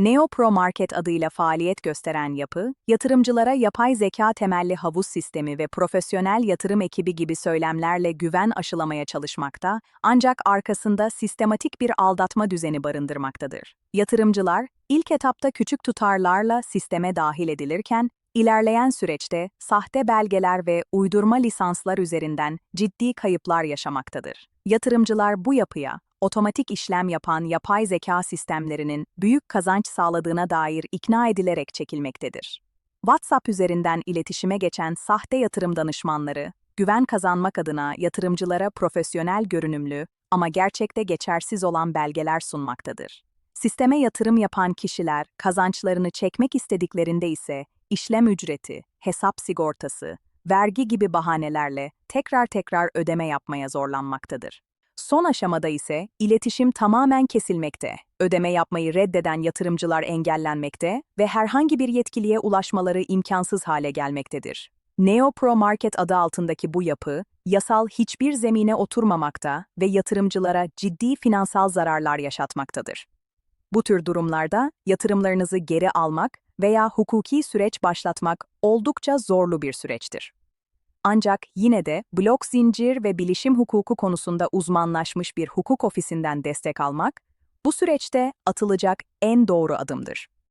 NeoPro Market adıyla faaliyet gösteren yapı, yatırımcılara yapay zeka temelli havuz sistemi ve profesyonel yatırım ekibi gibi söylemlerle güven aşılamaya çalışmakta, ancak arkasında sistematik bir aldatma düzeni barındırmaktadır. Yatırımcılar, ilk etapta küçük tutarlarla sisteme dahil edilirken, ilerleyen süreçte sahte belgeler ve uydurma lisanslar üzerinden ciddi kayıplar yaşamaktadır. Yatırımcılar bu yapıya, otomatik işlem yapan yapay zeka sistemlerinin büyük kazanç sağladığına dair ikna edilerek çekilmektedir. WhatsApp üzerinden iletişime geçen sahte yatırım danışmanları, güven kazanmak adına yatırımcılara profesyonel görünümlü ama gerçekte geçersiz olan belgeler sunmaktadır. Sisteme yatırım yapan kişiler kazançlarını çekmek istediklerinde ise işlem ücreti, hesap sigortası, vergi gibi bahanelerle tekrar tekrar ödeme yapmaya zorlanmaktadır. Son aşamada ise iletişim tamamen kesilmekte, ödeme yapmayı reddeden yatırımcılar engellenmekte ve herhangi bir yetkiliye ulaşmaları imkansız hale gelmektedir. NeoPro Market adı altındaki bu yapı, yasal hiçbir zemine oturmamakta ve yatırımcılara ciddi finansal zararlar yaşatmaktadır. Bu tür durumlarda yatırımlarınızı geri almak veya hukuki süreç başlatmak oldukça zorlu bir süreçtir. Ancak yine de blok zincir ve bilişim hukuku konusunda uzmanlaşmış bir hukuk ofisinden destek almak, bu süreçte atılacak en doğru adımdır.